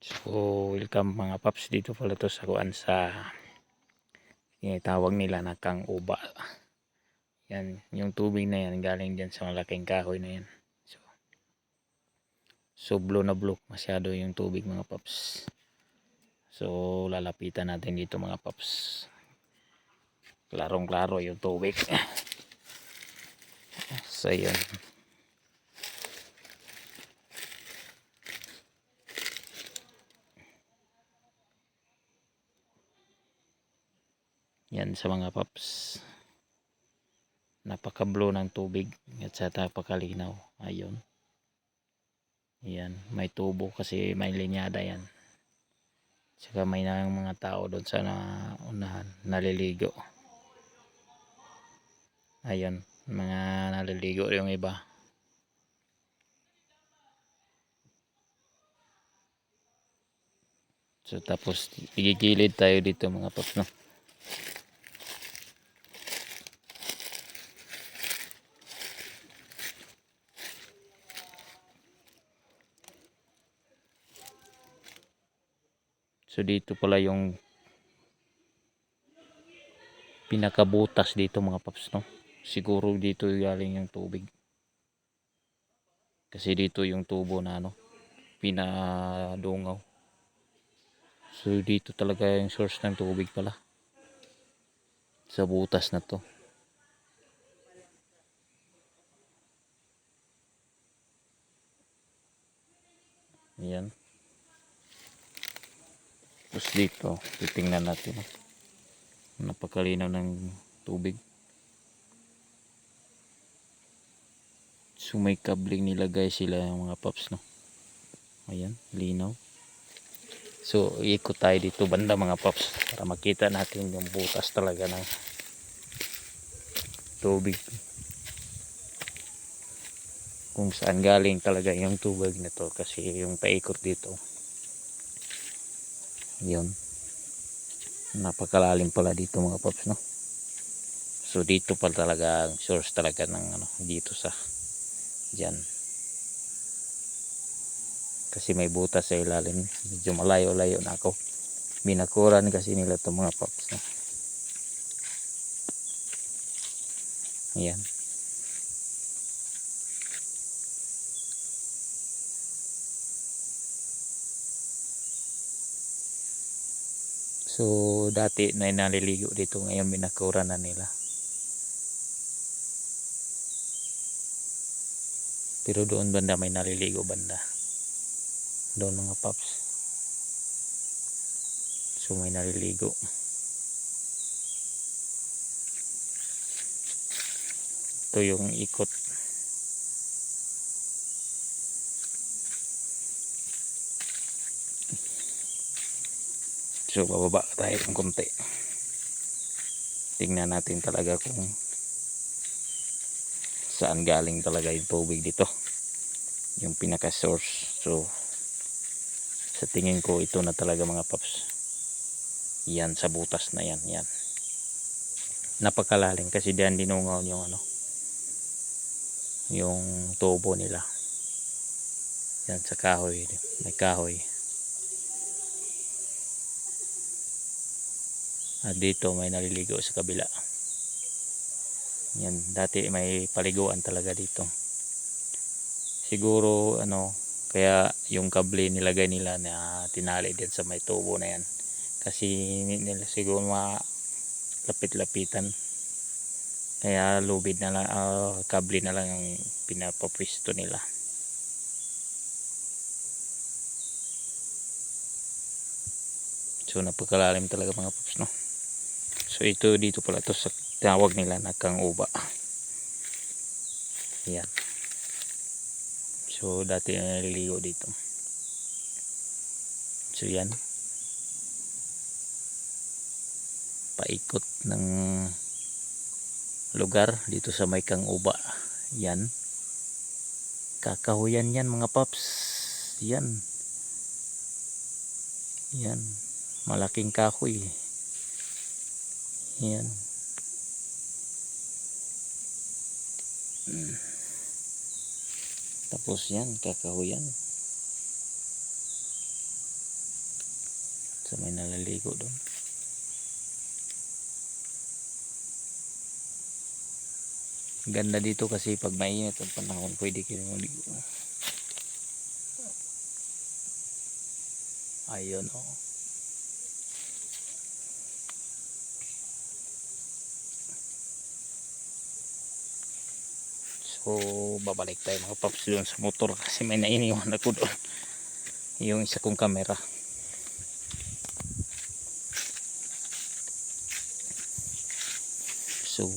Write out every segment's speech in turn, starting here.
So, welcome mga paps dito pala to sa kuan sa tawag nila na kang uba. Yan, yung tubig na yan galing dyan sa malaking kahoy na yan. So, so blue na blue masyado yung tubig mga paps. So, lalapitan natin dito mga paps. Klarong klaro yung tubig. So, yun. Yan sa mga paps. Napaka-blue ng tubig at sa napakalinaw. Ayun. Yan, may tubo kasi may linyada yan. Tsaka may na mga tao doon sa naunahan, naliligo. Ayun, mga naliligo yung iba. So tapos igigilid tayo dito mga paps no. So dito pala yung pinakabutas dito mga paps no. Siguro dito galing yung tubig. Kasi dito yung tubo na ano pinadungaw. So dito talaga yung source ng tubig pala. Sa butas na to. Ayan. Tapos dito, titingnan natin. Napakalinaw ng tubig. So may kabling nilagay sila yung mga paps no. Ayan, linaw. So ikot tayo dito banda mga paps para makita natin yung butas talaga ng tubig. Kung saan galing talaga yung tubig na to kasi yung paikot dito. Yun. Napakalalim pala dito mga paps no. So dito pa talaga ang source talaga ng ano dito sa diyan. Kasi may butas sa ilalim. Medyo malayo-layo na ako. Binakuran kasi nila itong mga paps no. Ayan. So dati na naliligo dito ngayon binakuran na nila. Pero doon banda may naliligo banda. Doon mga paps. So may naliligo. Ito yung ikot. So bababa tayo ng konti. Tingnan natin talaga kung saan galing talaga yung tubig dito. Yung pinaka source. So sa tingin ko ito na talaga mga paps. Yan sa butas na yan, yan. Napakalalim kasi diyan dinungaw yung ano yung tubo nila. Yan sa kahoy, may kahoy. At dito may naliligo sa kabila. Yan, dati may paliguan talaga dito. Siguro ano, kaya yung kable nilagay nila na tinali din sa may tubo na yan. Kasi nila siguro malapit-lapitan. Kaya lubid na lang, ah, kable na lang ang pinapapwisto nila. So napakalalim talaga mga paps no. So ito dito pala to sa tawag nila na kang uba. Yan. So dati na naliligo dito. So yan. Paikot ng lugar dito sa may kang uba. Yan. Kakahuyan yan mga paps. Yan. Yan. Malaking kahoy. Yan. Mm. Tapos yan, kakahuyan. sa may naliligo doon ganda dito kasi pag mainit ang panahon pwede kayo maligo ayun oh So, babalik tayo mga paps doon sa motor kasi may nainiwan ako doon. Yung isa kong camera. So,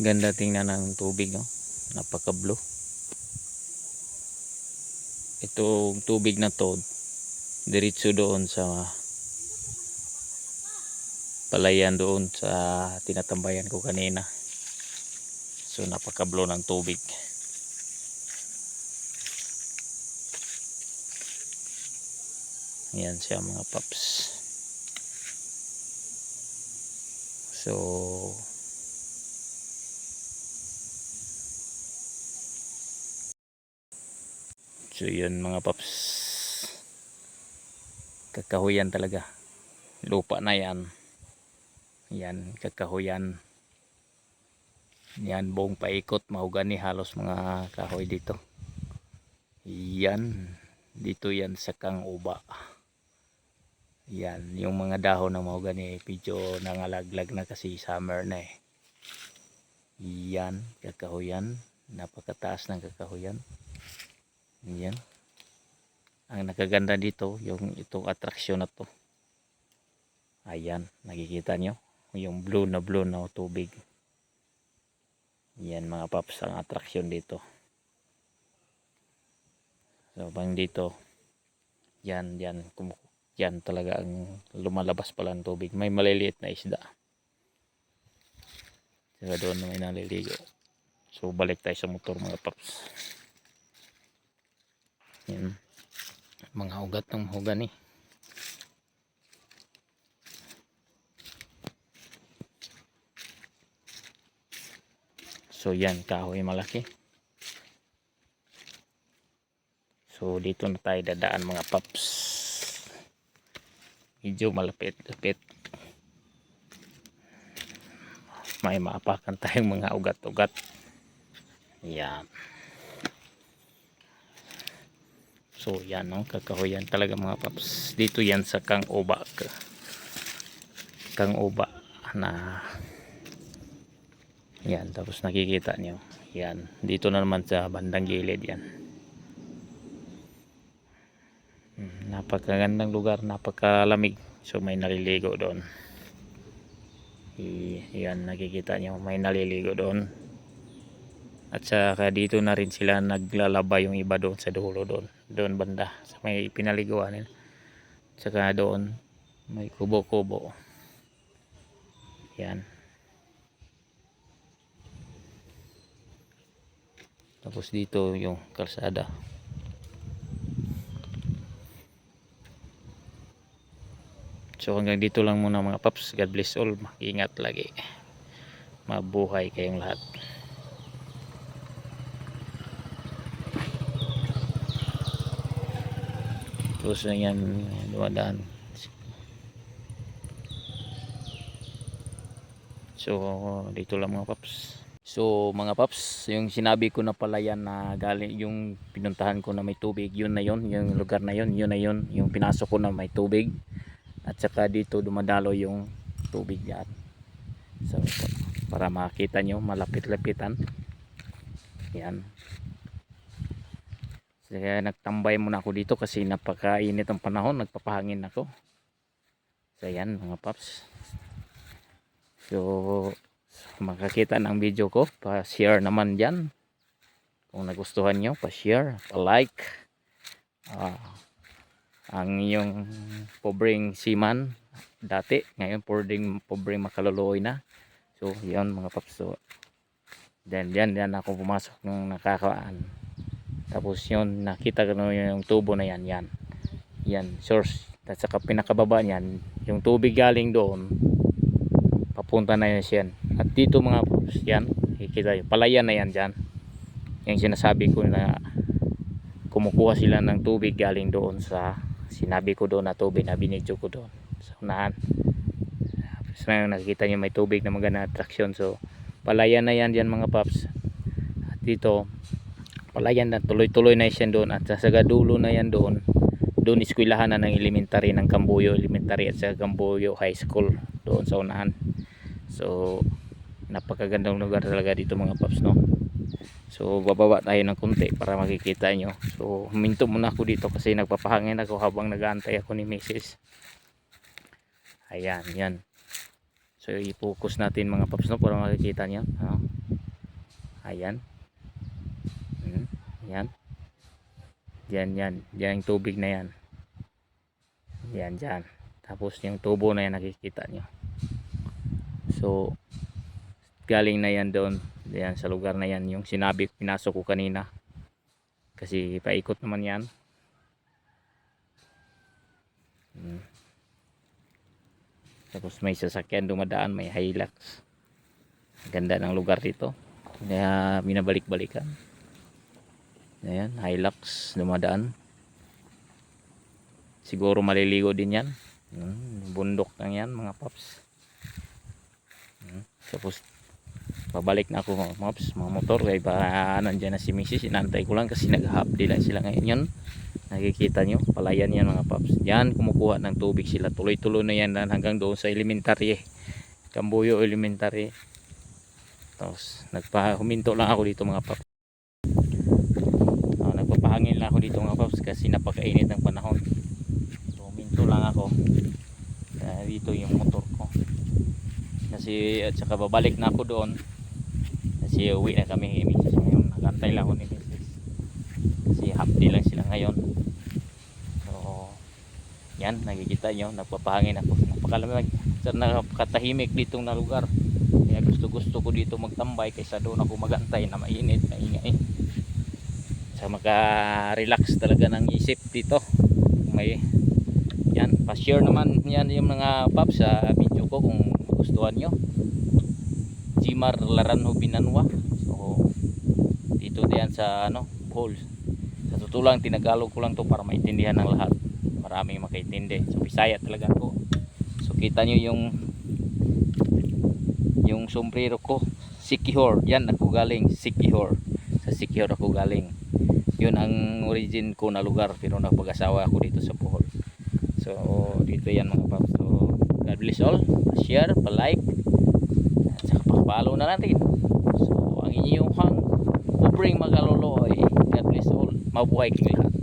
ganda tingnan ng tubig, no? Napaka-blue. Itong tubig na to, diretso doon sa palayan doon sa tinatambayan ko kanina. So napaka-blow ng tubig. Yan siya mga paps. So So yun mga paps. Kakahuyan talaga. Lupa na yan. Yan kakahuyan. Yan buong paikot mahugani halos mga kahoy dito. Yan dito yan sa kang uba. Yan yung mga dahon ng mahugani medyo nangalaglag na kasi summer na eh. Yan kakahuyan. Napakataas ng kakahuyan. Yan. Ang nakaganda dito yung itong atraksyon na to. Ayan, nakikita nyo yung blue na blue na tubig. Yan mga paps ang atraksyon dito. So bang dito, yan, yan, yan talaga ang lumalabas pala ng tubig. May maliliit na isda. Saka doon may naliligo. So balik tayo sa motor mga paps. Yan. Mga ugat ng mahogani. So yan, kahoy malaki. So dito na tayo dadaan mga paps. Medyo malapit-lapit. May maapakan tayong mga ugat-ugat. Yan. So yan no, kakahuyan talaga mga paps. Dito yan sa Kang Oba. Kang Oba na yan, tapos nakikita nyo. Yan, dito na naman sa bandang gilid yan. Hmm, Napakagandang lugar, napakalamig. So may naliligo doon. I- Yan, nakikita nyo, may naliligo doon. At saka dito na rin sila naglalaba yung iba doon sa dulo doon. Doon banda, sa may pinaliguan nila. Saka doon, may kubo-kubo. Yan. Tapos dito yung kalsada. So hanggang dito lang muna mga paps. God bless all. Mag-ingat lagi. Mabuhay kayong lahat. Na yan dumadaan. So dito lang mga paps. So mga paps, yung sinabi ko na pala yan na galing yung pinuntahan ko na may tubig, yun na yun, yung lugar na yun, yun na yun, yung pinasok ko na may tubig. At saka dito dumadalo yung tubig yan. So para makita nyo, malapit-lapitan. Yan. Kaya nagtambay muna ako dito kasi napakainit ang panahon, nagpapahangin ako. So yan mga paps. So makakita ng video ko, pa-share naman dyan. Kung nagustuhan nyo, pa-share, pa-like. Ah, ang inyong pobreng siman dati, ngayon pobreng, pobreng makaluluoy na. So, yun mga paps. Then, yan, yan ako pumasok nung nakakaan. Tapos yun, nakita ko yung tubo na yan, yan. Yan, source. At saka pinakababa niyan, yung tubig galing doon, papunta na yan siyan. At dito mga paps, yan, kikita yung palayan na yan dyan. Yung sinasabi ko na kumukuha sila ng tubig galing doon sa sinabi ko doon na tubig na binidyo ko doon sa unahan. So ngayon nakikita nyo may tubig na maganda attraction so palayan na yan dyan mga paps. At dito palayan na tuloy tuloy na yan doon. At sa sagadulo na yan doon doon eskwelahan na ng elementary ng Cambuyo Elementary at sa Cambuyo High School doon sa unahan. So napakagandang lugar talaga dito mga paps no? So bababa tayo ng konti para makikita nyo. So huminto muna ako dito kasi nagpapahangin ako habang nag-aantay ako ni Mrs. ayan yan. So i-focus natin mga paps no? Para makikita nyo no? ayan. Hmm, yan. Yan yan. Yan yung tubig na yan. Yan dyan. Tapos yung tubo na yan nakikita nyo. So galing na yan doon. Yan sa lugar na yan. Yung sinabi pinasok ko kanina. Kasi paikot naman yan. Hmm. tapos may sasakyan dumadaan may Hilux. Ganda ng lugar dito. Kaya binabalik-balikan. Ayan Hilux dumadaan. Siguro maliligo din yan. Hmm, bundok lang yan mga paps. Hmm, tapos pabalik na ako mga mops mga motor kaya ba nandyan na si Mrs. inantay ko lang kasi nag-half-day lang sila ngayon yun. Nakikita nyo palayan yan mga paps. Yan kumukuha ng tubig sila. Tuloy tuloy na yan hanggang doon sa elementary Cambuyo elementary. Tapos nagpa huminto lang ako dito mga paps. Oh, nagpapahangin lang ako dito mga paps kasi napakainit ng panahon. Huminto lang ako. Kaya dito yung motor ko. Kasi at saka babalik na ako doon kasi uwi na kami ni Mrs. ngayon nagantay lang ako ni Mrs. kasi half day lang sila ngayon. So yan nakikita nyo nagpapahangin ako. Napakalamig. Sir nakakatahimik ditong na lugar. Kaya gusto gusto ko dito magtambay kaysa doon ako magantay na mainit maingay. Sa maka relax talaga ng isip dito. May yan pa-share naman yan yung mga paps sa video ko kung gustuhan nyo Jimar Laranho Binanwa. So dito diyan sa ano Bohol. Sa totoo lang tinagalog ko lang to para maintindihan ng lahat. Maraming makaintindi. So Bisaya talaga ko so kita nyo yung yung sombrero ko. Sikihor. Yan ako galing Sikihor. Sa Sikihor ako galing. Yun ang origin ko na lugar pero napag-asawa ako dito sa Bohol. So dito yan mga paps. So God bless all. Share pa-like pa-follow na natin. So ang inyong hang ubring magaloloy God bless all. Mabuhay kayong lahat